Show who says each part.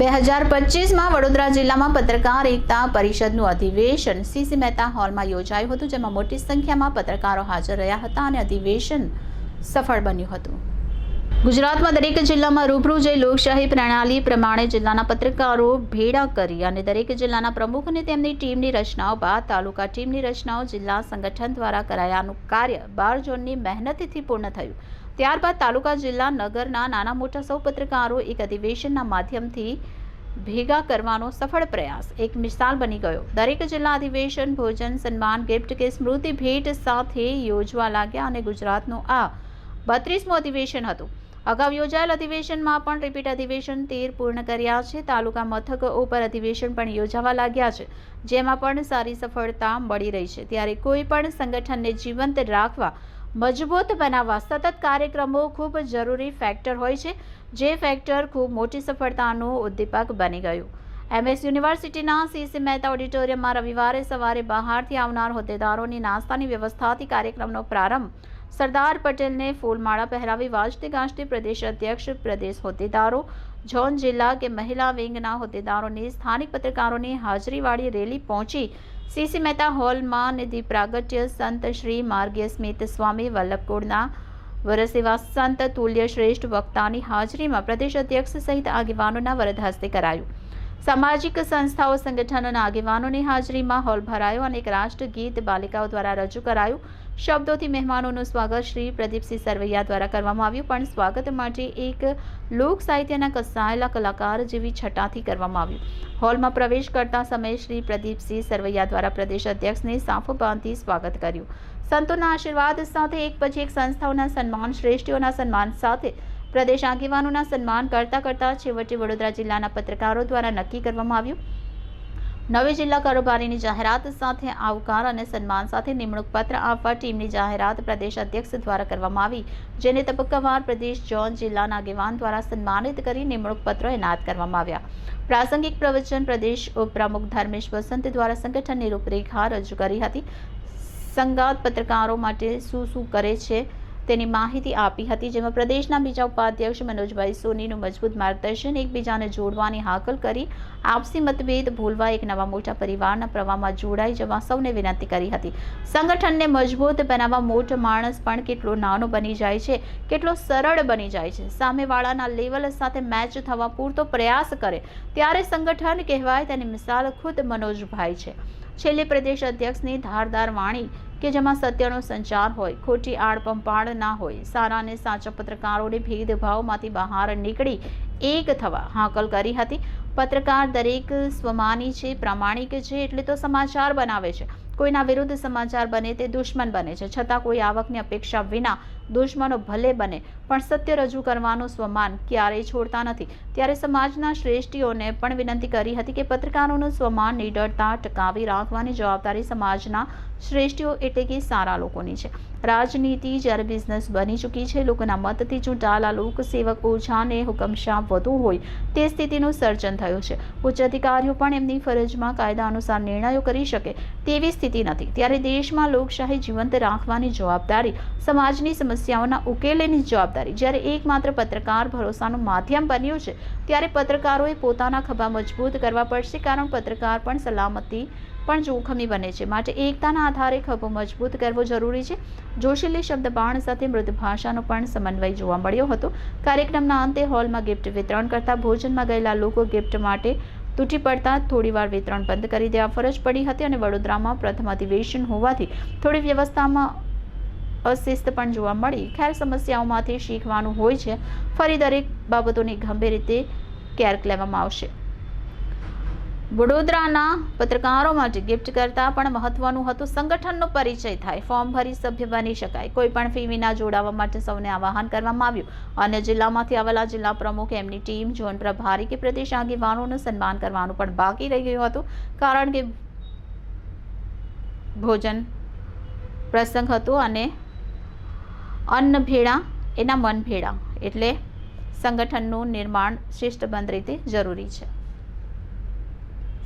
Speaker 1: બે હજાર પચીસમાં વડોદરા જિલ્લામાં પત્રકાર એકતા પરિષદનું અધિવેશન સીસી મહેતા હોલમાં યોજાયું હતું, જેમાં મોટી સંખ્યામાં પત્રકારો હાજર રહ્યા હતા અને અધિવેશન સફળ બન્યું હતું. ગુજરાતમાં દરેક જિલ્લામાં રૂબરૂ જઈ લોકશાહી પ્રણાલી પ્રમાણે જિલ્લાના પત્રકારો ભેડા કરી અને દરેક જિલ્લાના પ્રમુખ અને તેમની ટીમની રચનાઓ બાદ તાલુકા ટીમની રચનાઓ જિલ્લા સંગઠન દ્વારા કરાયાનું કાર્ય બાર ઝોનની મહેનતથી પૂર્ણ થયું. ત્યારબાદ તાલુકા જિલ્લા નગરના નાના મોટા સૌ પત્રકારો એક અધિવેશનના માધ્યમથી ભેગા કરવાનો સફળ પ્રયાસ એક મિસાલ બની ગયો. દરેક જિલ્લા અધિવેશન, ભોજન, સન્માન, ગિફ્ટ કે સ્મૃતિ ભેટ સાથે યોજવા લાગ્યા અને ગુજરાતનું આ બત્રીસમું અધિવેશન હતું. અગાઉ યોજાયેલ અધિવેશનમાં પણ રિપીટ અધિવેશન તેર પૂર્ણ કર્યા છે. તાલુકા મથક ઉપર અધિવેશન પણ યોજાવા લાગ્યા છે, જેમાં પણ સારી સફળતા મળી રહી છે. ત્યારે કોઈ પણ સંગઠનને જીવંત રાખવા મજબૂત બનાવવા સતત કાર્યક્રમો ખૂબ જરૂરી ફેક્ટર હોય છે. જે ફેક્ટર ખૂબ મોટી સફળતાનું ઉદ્દીપક બની ગયું. એમએસ યુનિવર્સિટીના સીસી મહેતા ઓડિટોરિયમમાં રવિવારે સવારે બહારથી આવનાર હોદ્દેદારોની નાસ્તાની વ્યવસ્થાથી કાર્યક્રમનો પ્રારંભ સરદાર પટેલને ફૂલમાળા પહેરાવી વાજતે ગાજતે પ્રદેશ અધ્યક્ષ, પ્રદેશ હોદ્દેદારો ઝોન જિલ્લા કે મહિલા વિંગના હોદ્દેદારોની સ્થાનિક પત્રકારોની હાજરીવાળી રેલી પહોંચી સીસી મહેતા હોલમાં નિધિ પ્રાગટ્ય સંત શ્રી માર્ગીય સ્મિત સ્વામી વલ્લભકુળના વરસેવા સંત તુલ્ય શ્રેષ્ઠ વક્તાની હાજરીમાં પ્રદેશ અધ્યક્ષ સહિત આગેવાનોના વરદ હસ્તે કરાયું. સામાજિક સંસ્થાઓ સંગઠનોના આગેવાનોની હાજરીમાં હોલ ભરાયો અને એક રાષ્ટ્રગીત બાલિકાઓ દ્વારા રજૂ કરાયું. શબ્દોથી મહેમાનોનું સ્વાગત શ્રી પ્રદીપસિંહ સરવૈયા દ્વારા કરવામાં આવ્યું. પણ સ્વાગત માટે એક લોક સાહિત્યના કસાયેલા કલાકાર જેવી છટાથી કરવામાં આવ્યું. હોલમાં પ્રવેશ કરતા સમયે શ્રી પ્રદીપસિંહ સરવૈયા દ્વારા પ્રદેશ અધ્યક્ષને સાફો બાંધી સ્વાગત કર્યું. સંતોના આશીર્વાદ સાથે એક પછી એક સંસ્થાઓના સન્માન, શ્રેષ્ઠીઓના સન્માન સાથે પ્રદેશ આગેવાનોના સન્માન કરતા કરતા છેવટે વડોદરા જિલ્લાના પત્રકારો દ્વારા નક્કી કરવામાં આવ્યું. નવી જિલ્લા કારોબારીની જાહેરાત સાથે આવકાર અને સન્માન સાથે નિમણૂક પત્ર આપવા ટીમની જાહેરાત પ્રદેશ અધ્યક્ષ દ્વારા કરવામાં આવી, જેને તબક્કાવાર પ્રદેશ જોન જિલ્લાના આગેવાન દ્વારા સન્માનિત કરી નિમણૂક પત્રો એનાયત કરવામાં આવ્યા. પ્રાસંગિક પ્રવચન પ્રદેશ ઉપપ્રમુખ ધર્મેશ વસંત દ્વારા સંગઠનની રૂપરેખા રજૂ કરી હતી. સંગાત પત્રકારો માટે શું શું કરે છે? તેની માહિતી આપી હતી, જેમાં પ્રદેશના બીજા ઉપાધ્યક્ષ મનોજભાઈ સોનીનું મજબૂત માર્ગદર્શન એકબીજાને જોડવાની હાકલ કરી આપસી મતભેદ ભૂલવા એક નવા મોટા પરિવારના પ્રવાહમાં જોડાઈ જવા સૌને વિનંતી કરી હતી. સંગઠનને મજબૂત બનાવવા મોટો માણસ પણ કેટલો નાનો બની જાય છે, કેટલો સરળ બની જાય છે. સામેવાળાના લેવલ સાથે મેચ થવા પૂરતો પ્રયાસ કરે, ત્યારે સંગઠન કહેવાય તેની મિસાલ ખુદ મનોજભાઈ છે. છેલ્લે પ્રદેશ અધ્યક્ષની ધારદાર વાણી કે જેમાં સત્યનો સંચાર હોય, ખોટી આડપંપાડ ના હોય, સારા અને સાચા પત્રકારોને ભેદભાવમાંથી બહાર નીકળી એક થવા હાકલ કરી હતી. પત્રકાર દરેક સ્વમાની છે, પ્રામાણિક છે, એટલે તો સમાચાર બનાવે છે. કોઈના વિરુદ્ધ સમાચાર બને તે દુશ્મન બને છે. છતાં કોઈ આવકની અપેક્ષા વિના દુશ્મનો ભલે બને, પણ સત્ય રજૂ કરવાનું સ્વમાન ક્યારેય છોડતા નથી. ત્યારે સમાજના શ્રેષ્ઠીઓને પણ વિનંતી કરી હતી કે પત્રકારોનું સ્વમાન નિડરતા ટકાવી રાખવાની જવાબદારી સમાજના શ્રેષ્ઠીઓ એટલે કે સારા લોકોની છે. રાજનીતિ જ્યારે બિઝનેસ બની ચૂકી છે, લોકોના મતથી ચૂંટાયેલા લોકસેવક ઓછા અને હુકમશાહ વધુ હોય તે સ્થિતિનું સર્જન થયું છે. ઉચ્ચ અધિકારીઓ પણ એમની ફરજમાં કાયદા અનુસાર નિર્ણયો કરી શકે તેવી સ્થિતિ નથી. ત્યારે દેશમાં લોકશાહી જીવંત રાખવાની જવાબદારી, સમાજની સમસ્યાઓના ઉકેલેની જવાબદારી. જ્યારે એકમાત્ર પત્રકાર ભરોસાનું માધ્યમ બન્યું છે, ત્યારે પત્રકારોએ પોતાના ખભા મજબૂત કરવા પડશે, કારણ પત્રકાર પણ સલામતી પણ જોખમી બને છે. માટે એકતાના આધારે ખભો મજબૂત કરવો જરૂરી છે. જોશીલી શબ્દ બાણ સાથે મૃત ભાષાનો પણ સમન્વય જોવા મળ્યો હતો. કાર્યક્રમના અંતે હોલમાં ગિફ્ટ વિતરણ કરતા ભોજનમાં ગયેલા લોકો ગિફ્ટ માટે તૂટી પડતા થોડીવાર વિતરણ બંધ કરી દેવા ફરજ પડી હતી અને વડોદરામાં પ્રથમ અધિવેશન હોવાથી થોડી વ્યવસ્થામાં અશિસ્ત પણ જોવા મળી. ખેર સમસ્યાઓમાંથી શીખવાનું હોય છે. ફરી દરેક બાબતોની ગંભીર રીતે કેર લેવામાં આવશે. વડોદરાના પત્રકારો માટે ગિફ્ટ કરતાં પણ મહત્વનું હતું સંગઠનનો પરિચય થાય. ફોર્મ ભરી સભ્ય બની શકાય. કોઈ પણ ફી વિના જોડાવા માટે સૌને આવાહન કરવામાં આવ્યું. અન્ય જિલ્લામાંથી આવેલા જિલ્લા પ્રમુખ એમની ટીમ ઝોન પ્રભારી કે પ્રદેશ આગેવાનોનું સન્માન કરવાનું પણ બાકી રહી ગયું હતું. કારણ કે ભોજન પ્રસંગ હતો અને અન્ન ભેળા એના મન ભેળા. એટલે સંગઠનનું નિર્માણ શિસ્તબદ્ધ રીતે જરૂરી છે.